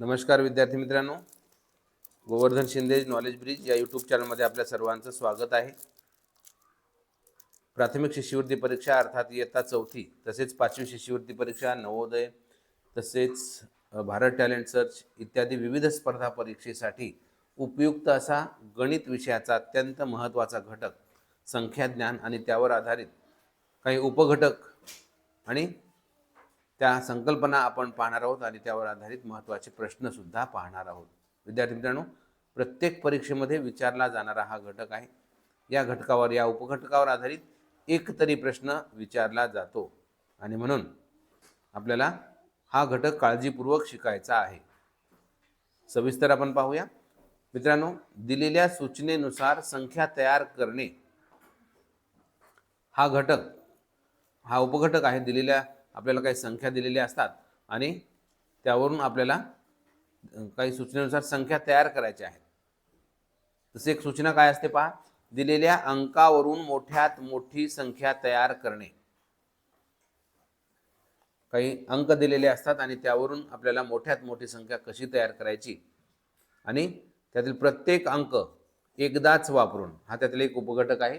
नमस्कार विद्यार्थी मित्रांनो. गोवर्धन शिंदे नॉलेज ब्रिज या यूट्यूब चॅनलमध्ये आपल्या सर्वांचं स्वागत आहे. प्राथमिक शिष्यवृत्ती परीक्षा अर्थात इयत्ता चौथी तसेच पाचवी शिष्यवृत्ती परीक्षा नवोदय तसेच भारत टॅलेंट सर्च इत्यादी विविध स्पर्धा परीक्षेसाठी उपयुक्त असा गणित विषयाचा अत्यंत महत्त्वाचा घटक संख्याज्ञान आणि त्यावर आधारित काही उपघटक आणि त्या संकल्पना आपण पाहणार आहोत आणि त्यावर आधारित महत्त्वाचे प्रश्नसुद्धा पाहणार आहोत. विद्यार्थी मित्रांनो प्रत्येक परीक्षेमध्ये विचारला जाणारा हा घटक आहे. या घटकावर या उपघटकावर आधारित एक तरी प्रश्न विचारला जातो. आणि म्हणून आपल्याला हा घटक काळजीपूर्वक शिकायचा आहे. सविस्तर आपण पाहूया. मित्रांनो दिलेल्या सूचनेनुसार संख्या तयार करणे हा घटक हा उपघटक आहे दिलेल्या आपल्याला काही संख्या दिलेल्या असतात आणि त्यावरून आपल्याला काही सूचनेनुसार संख्या तयार करायच्या आहेत. तसे एक सूचना काय असते पहा दिलेल्या अंकावरून मोठ्यात मोठी संख्या तयार करणे. काही अंक दिलेले असतात आणि त्यावरून आपल्याला मोठ्यात मोठी संख्या कशी तयार करायची? आणि त्यातील प्रत्येक अंक एकदाच वापरून हा त्यातील एक उपघटक आहे.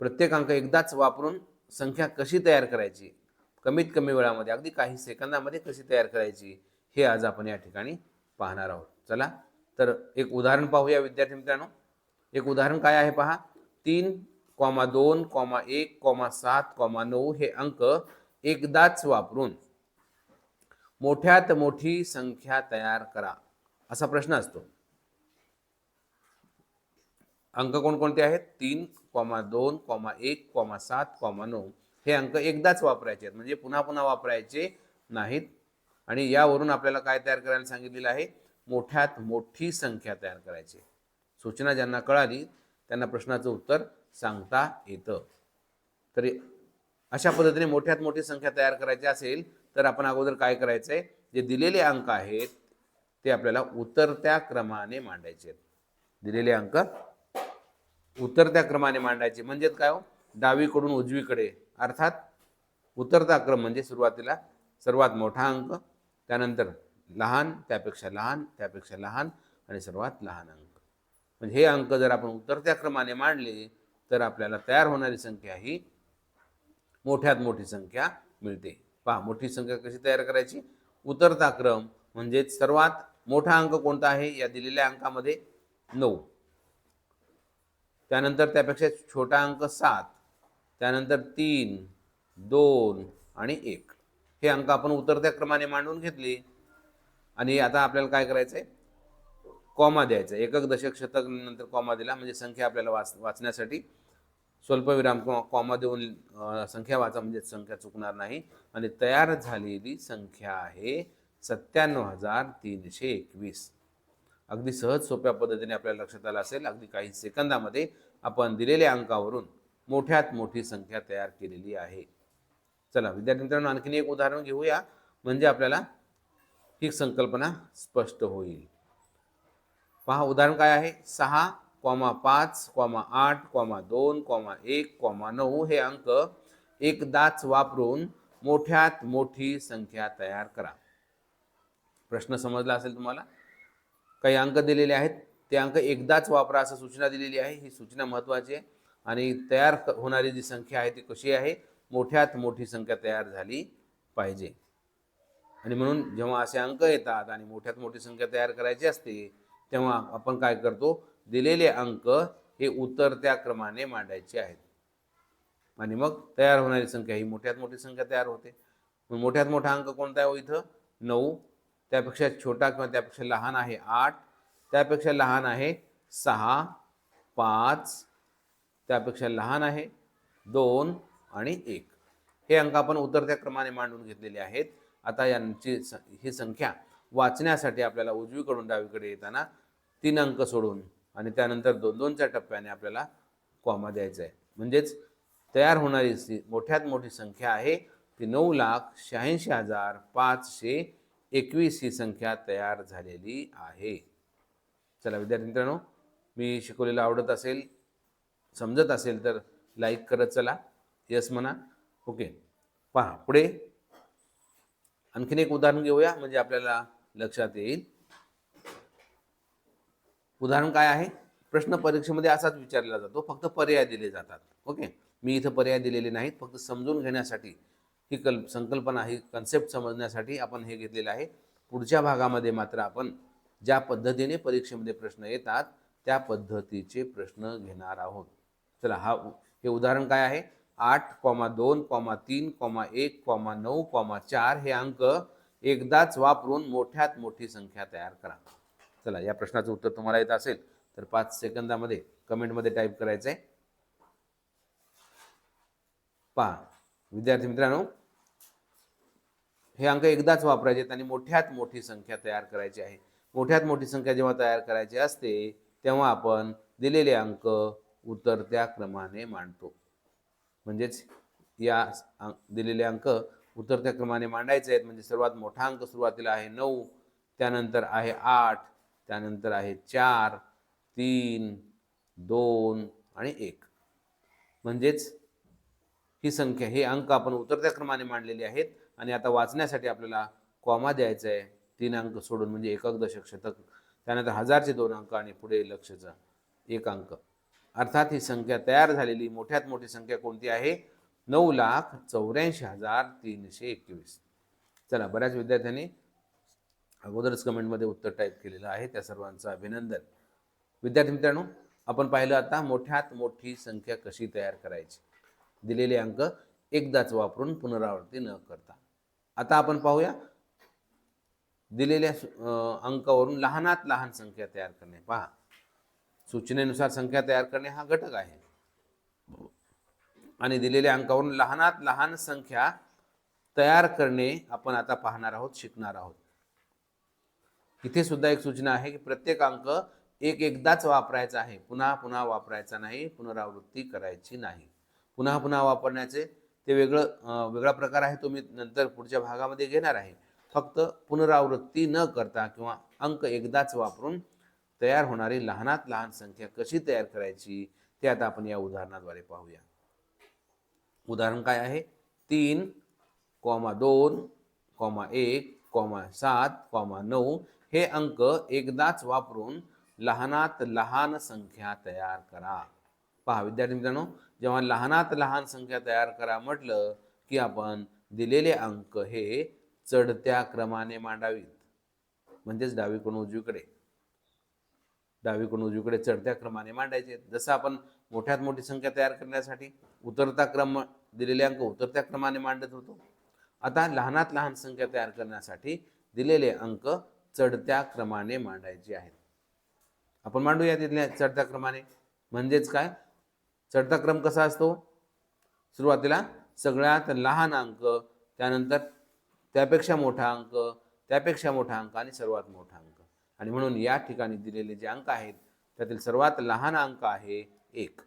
प्रत्येक अंक एकदाच वापरून संख्या कशी तयार करायची? कमीत कमी वेळामध्ये अगदी काही सेकंदामध्ये कशी तयार करायची? हे आज आपण या ठिकाणी पाहणार आहोत. चला तर एक उदाहरण पाहूया विद्यार्थी मित्रांनो. एक उदाहरण काय आहे पहा? तीन कॉमा दोन कॉमा एक कॉमा सात कॉमा नऊ हे अंक एकदाच वापरून मोठ्यात मोठी संख्या तयार करा. असा प्रश्न असतो. अंक कोणकोणते आहेत? तीन कॉमा दोन कॉमा एक कॉमा सात कॉमा नऊ. हे अंक एकदाच वापरायचे आहेत. म्हणजे पुन्हा पुन्हा वापरायचे नाहीत. आणि यावरून आपल्याला काय तयार करायला सांगितलेलं आहे? मोठ्यात मोठी संख्या तयार करायची सूचना ज्यांना कळाली त्यांना प्रश्नाचं उत्तर सांगता येतं. तरी अशा पद्धतीने मोठ्यात मोठी संख्या तयार करायची असेल तर आपण अगोदर काय करायचं आहे जे दिलेले अंक आहेत ते आपल्याला उतरत्या क्रमाने मांडायचे आहेत. दिलेले अंक उतरत्या क्रमाने मांडायचे. म्हणजेच काय हो? डावीकडून उजवीकडे. अर्थात उतरता क्रम म्हणजे सुरुवातीला सर्वात मोठा अंक त्यानंतर लहान त्यापेक्षा लहान त्यापेक्षा लहान आणि सर्वात लहान अंक. म्हणजे हे अंक जर आपण उतरत्या क्रमाने मांडले तर आपल्याला तयार होणारी संख्या ही मोठ्यात मोठी संख्या मिळते. पहा मोठी संख्या कशी तयार करायची? उतरता क्रम म्हणजेच सर्वात मोठा अंक कोणता आहे? या दिलेल्या अंकामध्ये नऊ. त्यानंतर त्यापेक्षा छोटा अंक सात त्यानंतर तीन दोन आणि एक. हे अंक आपण उतरत्या क्रमाने मांडून घेतले. आणि आता आपल्याला काय करायचं आहे कॉमा द्यायचा. एकक दशक शतक नंतर कॉमा दिला. म्हणजे संख्या आपल्याला वाच वाचण्यासाठी स्वल्पविराम किंवा कॉमा देऊन संख्या वाचा. म्हणजे संख्या चुकणार नाही. आणि तयार झालेली संख्या आहे सत्त्याण्णव हजार तीनशे एकवीस. अगदी सहज सोप्या पद्धतीने आपल्याला लक्षात आलं असेल. अगदी काही सेकंदामध्ये आपण दिलेल्या अंकावरून मोठ्यात मोठी संख्या तयार केलेली आहे. चला विद्यार्थी मित्रांनो आणखीन एक उदाहरण घेऊया. म्हणजे आपल्याला ही संकल्पना स्पष्ट होईल. पहा उदाहरण काय आहे? सहा कॉमा पाच कॉमा आठ कॉमा दोन कॉमा एक कॉमा नऊ हे अंक एकदाच वापरून मोठ्यात मोठी संख्या तयार करा. प्रश्न समजला असेल तुम्हाला? काही अंक दिलेले आहेत. ते अंक एकदाच वापरा असं सूचना दिलेली आहे. ही सूचना महत्त्वाची आहे. आणि तयार क- होणारी जी संख्या आहे ती कशी आहे? मोठ्यात मोठी संख्या तयार झाली पाहिजे. आणि म्हणून जेव्हा असे अंक येतात आणि मोठ्यात मोठी संख्या तयार करायची असते तेव्हा आपण काय करतो? दिलेले अंक हे उतरत्या क्रमाने मांडायचे आहेत. आणि मग तयार होणारी संख्या ही मोठ्यात मोठी संख्या तयार होते. मोठ्यात मोठा अंक कोणता आहे हो इथं? नऊ. त्यापेक्षा छोटा किंवा त्यापेक्षा लहान आहे आठ त्यापेक्षा लहान आहे सहा पाच त्यापेक्षा लहान आहे दोन आणि एक. हे अंक आपण उतरत्या क्रमाने मांडून घेतलेले आहेत. आता यांची ही संख्या वाचण्यासाठी आपल्याला उजवीकडून डावीकडे येताना तीन अंक सोडून आणि त्यानंतर दोन दोनच्या टप्प्याने आपल्याला कॉमा द्यायचा आहे म्हणजेच तयार होणारी मोठ्यात मोठी संख्या आहे ती नऊ लाख शहाऐंशी हजार पाचशे एकवीस ही संख्या तयार झालेली आहे. चला विद्यार्थी मित्रांनो मी शिकवलेलं आवडत असेल समजत असेल तर लाईक करत चला. यस म्हणा. ओके पहा पुढे आणखीन एक उदाहरण घेऊया म्हणजे आपल्याला लक्षात येईल. उदाहरण काय आहे? प्रश्न परीक्षेमध्ये असाच विचारला जातो फक्त पर्याय दिले जातात. ओके मी इथं पर्याय दिलेले नाहीत फक्त समजून घेण्यासाठी ही कल्प संकल्पना ही कन्सेप्ट समजण्यासाठी आपण हे घेतलेलं आहे. पुढच्या भागामध्ये मात्र आपण ज्या पद्धतीने परीक्षेमध्ये प्रश्न येतात त्या पद्धतीचे प्रश्न घेणार आहोत. चला हा हे उदाहरण काय आहे? आठ कॉमा दोन कॉमा तीन कॉमा एक कॉमा नऊ कॉमा चार हे अंक एकदाच वापरून मोठ्यात मोठी संख्या तयार करा. चला या प्रश्नाचं उत्तर तुम्हाला येत असेल तर पाच सेकंदामध्ये कमेंटमध्ये टाईप करायचं आहे पहा विद्यार्थी मित्रांनो हे अंक एकदाच वापरायचे आहेत आणि मोठ्यात मोठी संख्या तयार करायची आहे. मोठ्यात मोठी संख्या जेव्हा तयार करायची असते तेव्हा आपण दिलेले अंक उतरत्या क्रमाने मांडतो. म्हणजेच या अं- दिलेले अंक उतरत्या क्रमाने मांडायचे आहेत. म्हणजे सर्वात मोठा अंक सुरुवातीला आहे नऊ त्यानंतर आहे आठ त्यानंतर आहे चार तीन दोन आणि एक. म्हणजेच ही संख्या हे अंक आपण उतरत्या क्रमाने मांडलेले आहेत. आणि आता वाचण्यासाठी आपल्याला कॉमा द्यायचा आहे तीन अंक सोडून म्हणजे एकक दशक शतक त्यानंतर हजारचे दोन अंक आणि पुढे लक्षचा एक अंक. अर्थात ही संख्या तयार झालेली मोठ्यात मोठी संख्या कोणती आहे? नऊ लाख चौऱ्याऐंशी हजार तीनशे एकवीस. चला बऱ्याच विद्यार्थ्यांनी अगोदरच कमेंटमध्ये उत्तर टाईप केलेलं आहे. त्या सर्वांचं अभिनंदन. विद्यार्थी मित्रांनो आपण पाहिलं आता मोठ्यात मोठी संख्या कशी तयार करायची? दिलेले अंक एकदाच वापरून पुनरावृत्ती न करता. आता आपण पाहूया. दिलेल्या सु- अंकावरून लहानात लहान संख्या तयार करणे. पहा. सूचनेनुसार संख्या तयार करणे हा घटक आहे. आणि दिलेल्या अंकावरून लहानात लहान संख्या तयार करणे आपण आता पाहणार आहोत शिकणार आहोत. इथे सुद्धा एक सूचना आहे की प्रत्येक अंक एक एकदाच वापरायचा आहे. पुन्हा पुन्हा वापरायचा नाही पुनरावृत्ती करायची नाही. पुन्हा पुन्हा वापरण्याचे ते वेगळं वेगळा प्रकार आहे तो मी नंतर पुढच्या भागामध्ये घेणार आहे. फक्त पुनरावृत्ती न करता किंवा अंक एकदाच वापरून तयार होणारी लहानात लहान संख्या कशी तयार करायची ते आता आपण या उदाहरणाद्वारे पाहूया. उदाहरण काय आहे? तीन कॉमा दोन कॉमा एक कॉमा सात कॉमा नऊ हे अंक एकदाच वापरून लहानात लहान संख्या तयार करा. पहा विद्यार्थी मित्रांनो जेव्हा लहानात लहान संख्या तयार करा म्हटलं की आपण दिलेले अंक हे चढत्या क्रमाने मांडावीत. म्हणजेच डावीकडून उजवीकडे. डावीकडून उजवीकडे चढत्या क्रमाने मांडायचे. जसं आपण मोठ्यात मोठी संख्या तयार करण्यासाठी उतरता क्रम दिलेले अंक उतरत्या क्रमाने मांडत होतो. आता लहानात लहान संख्या तयार करण्यासाठी दिलेले अंक चढत्या क्रमाने मांडायचे आहेत. आपण मांडूया तिथल्या चढत्या क्रमाने. म्हणजेच काय? चढता क्रम कसा असतो? सुरुवातीला सगळ्यात लहान अंक त्यानंतर त्यापेक्षा मोठा अंक त्यापेक्षा मोठा अंक आणि सर्वात मोठा अंक. आणि म्हणून या ठिकाणी दिलेले जे अंक आहेत त्यातील सर्वात लहान अंक आहे एक.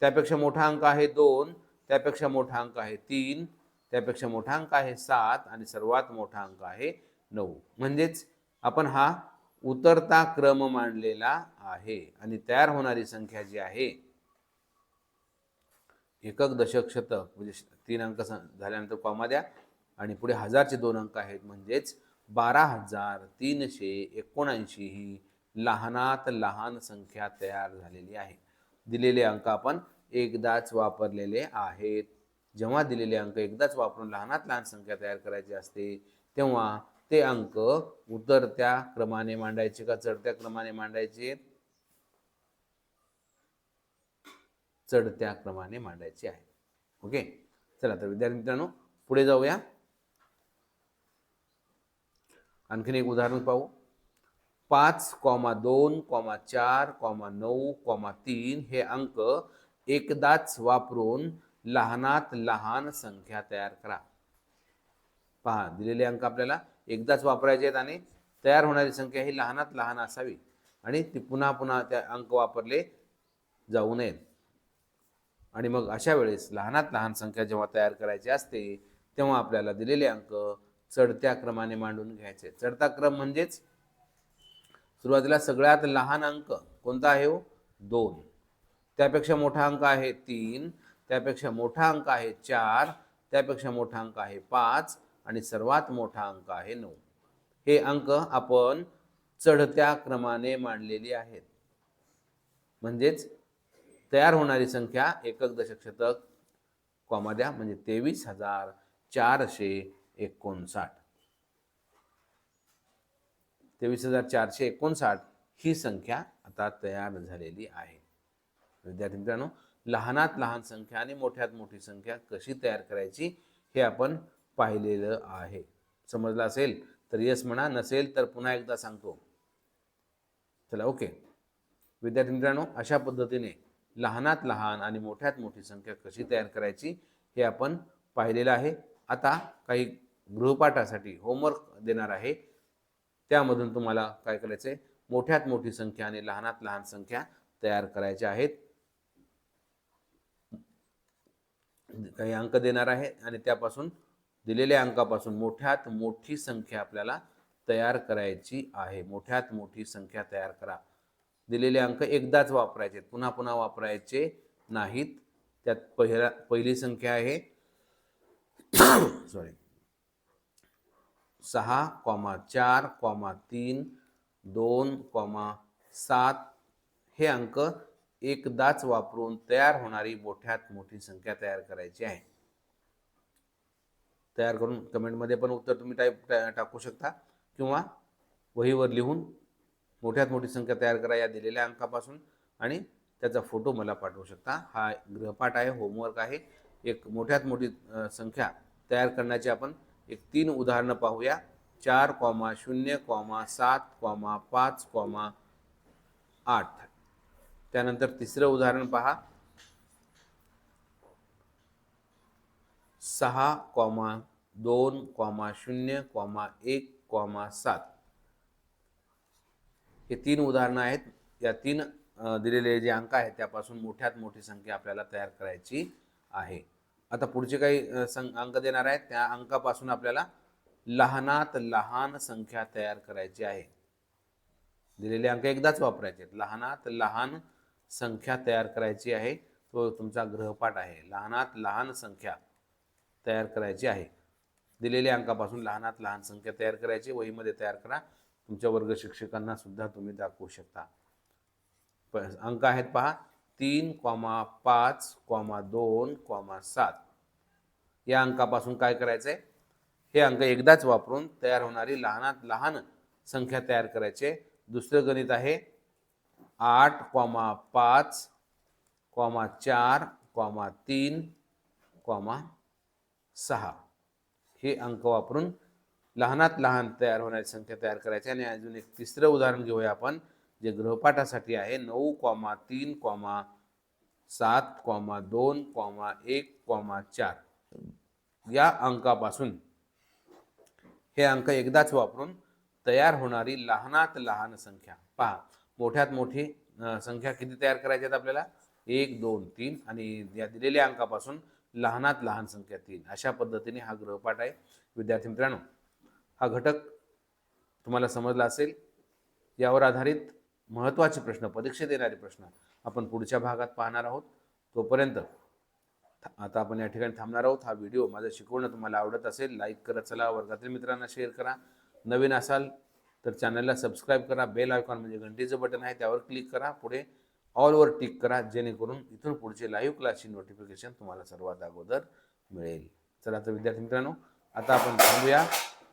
त्यापेक्षा मोठा अंक आहे दोन त्यापेक्षा मोठा अंक आहे तीन त्यापेक्षा मोठा अंक आहे सात आणि सर्वात मोठा अंक आहे नऊ. म्हणजेच आपण हा उतरता क्रम मांडलेला आहे आणि तयार होणारी संख्या जी आहे एकक दशक शतक म्हणजे तीन अंक स- झाल्यानंतर कॉमा द्या. आणि पुढे हजारचे दोन अंक आहेत म्हणजेच बारा हजार तीनशे एकोणऐंशी ही लहानात लहान संख्या तयार झालेली आहे. दिलेले अंक आपण एकदाच वापरलेले आहेत. जेव्हा दिलेले अंक एकदाच वापरून लहानात लहान संख्या तयार करायची असते तेव्हा ते अंक उतरत्या क्रमाने मांडायचे का चढत्या क्रमाने मांडायचे? चढत्या क्रमाने मांडायची आहे. ओके? चला तर विद्यार्थी मित्रांनो पुढे जाऊया. आणखीन एक उदाहरण पाहू. पाच कॉमा दोन कॉमा चार कॉमा नऊ कॉमा तीन हे अंक एकदाच वापरून लहानात लहान संख्या तयार करा. पहा दिलेले अंक आपल्याला एकदाच वापरायचे आहेत आणि तयार होणारी संख्या ही लहानात लहान असावी आणि ती पुन्हा पुन्हा त्या अंक वापरले जाऊ नयेत. आणि मग अशा वेळेस लहानात लहान संख्या जेव्हा तयार करायची असते तेव्हा आपल्याला दिलेले अंक चढत्या क्रमाने मांडून घ्यायचे. चढता क्रम म्हणजेच सुरुवातीला सगळ्यात लहान अंक कोणता आहे हो? दोन. त्यापेक्षा मोठा अंक आहे तीन त्यापेक्षा मोठा अंक आहे चार त्यापेक्षा मोठा अंक आहे पाच आणि सर्वात मोठा अंक आहे नऊ. हे अंक आपण चढत्या क्रमाने मांडलेली आहेत. म्हणजेच तयार होणारी संख्या एकक दशक शतक कॉमा द्या म्हणजे तेवीस हजार चारशे एकोणसाठ. तेवीस हजार चारशे एकोणसाठ ही संख्या आता तयार झालेली आहे. विद्यार्थी मित्रांनो लहानात लहान संख्या आणि मोठ्यात मोठी संख्या कशी तयार करायची हे आपण पाहिलेलं आहे. समजलं असेल तर यस म्हणा नसेल तर पुन्हा एकदा सांगतो. चला ओके विद्यार्थी मित्रांनो अशा पद्धतीने लहानात लहान आणि मोठ्यात मोठी संख्या कशी तयार करायची हे आपण पाहिलेलं आहे. आता काही गृहपाठासाठी होमवर्क देणार आहे. त्यामधून तुम्हाला काय करायचं आहे मोठ्यात मोठी संख्या आणि लहानात लहान संख्या तयार करायच्या आहेत. काही अंक देणार आहे आणि त्यापासून दिलेल्या अंकापासून मोठ्यात मोठी संख्या आपल्याला तयार करायची आहे. मोठ्यात मोठी संख्या तयार करा. दिलेले अंक एकदाच वापरायचे पुन्हा पुन्हा वापरायचे नाहीत. त्यात पहिला पहिली संख्या आहे सॉरी सहा कॉमा चार कॉमा तीन दोन कॉमा सात. हे अंक एकदाच वापरून तयार होणारी मोठ्यात मोठी संख्या तयार करायची आहे. तयार करून कमेंटमध्ये पण उत्तर तुम्ही टाईप टाकू शकता किंवा वहीवर लिहून मोठ्यात मोठी संख्या तयार करा या दिलेल्या अंकापासून. आणि त्याचा फोटो मला पाठवू शकता. हा गृहपाठ आहे होमवर्क आहे. एक मोठ्यात मोठी संख्या तयार करण्याची आपण एक तीन उदाहरणं पाहूया. चार कॉमा शून्य कॉमा सात कॉमा पाच कॉमा आठ. त्यानंतर तिसरं उदाहरण पहा. सहा कॉमा दोन कॉमा शून्य कॉमा एक कॉमा सात. हे तीन उदाहरणं आहेत. या तीन दिलेले जे अंक आहेत त्यापासून मोठ्यात मोठी संख्या आपल्याला तयार करायची आहे. आता पुढचे काही सं अंक देणार आहेत. त्या अंकापासून आपल्याला लहानात लहान संख्या तयार करायची आहे. दिलेले अंक एकदाच वापरायचे आहेत. लहानात लहान संख्या तयार करायची आहे. तो तुमचा गृहपाठ आहे. लहानात लहान संख्या तयार करायची आहे. दिलेल्या अंकापासून लहानात लहान संख्या तयार करायची. वहीमध्ये तयार करा. तुमच्या वर्ग शिक्षकांना सुद्धा तुम्ही दाखवू शकता. प- अंक आहेत पहा तीन कॉमा पाच कॉमा दोन कॉमा सात. या अंकापासून काय करायचं आहे हे अंक एकदाच वापरून तयार होणारी लहानात लहान संख्या तयार करायचे. दुसरं गणित आहे आठ कॉमा पाच कॉमा चार कॉमा तीन कॉमा सहा. हे अंक वापरून लहानात लहान तयार होणारी संख्या तयार करायची. आणि अजून एक तिसरं उदाहरण घेऊया आपण जे गृहपाठासाठी आहे नऊ कॉमा तीन कॉमा सात कॉमा दोन कॉमा एक कॉमा चार. या अंकापासून हे अंक एकदाच वापरून तयार होणारी लहानात लहान संख्या. पहा मोठ्यात मोठी संख्या किती तयार करायच्या आहेत आपल्याला? एक दोन तीन आणि या दिलेल्या अंकापासून लहानात लहान संख्या तीन. अशा पद्धतीने हा गृहपाठ आहे. विद्यार्थी मित्रांनो हा घटक तुम्हाला समजला असेल यावर आधारित महत्त्वाचे प्रश्न परीक्षेत येणारे प्रश्न आपण पुढच्या भागात पाहणार आहोत. तोपर्यंत आता आपण या ठिकाणी थांबणार आहोत. हा व्हिडिओ माझं शिकवणं तुम्हाला आवडत असेल लाईक करत चला वर्गातील मित्रांना शेअर करा. नवीन असाल तर चॅनलला सबस्क्राईब करा बेल आयकॉन म्हणजे घंटीचं बटन आहे त्यावर क्लिक करा. पुढे ऑलवर टिक करा जेणेकरून इथून पुढचे लाईव्ह क्लासची नोटिफिकेशन तुम्हाला सर्वात अगोदर मिळेल. चला तर विद्यार्थी मित्रांनो आता आपण थांबूया.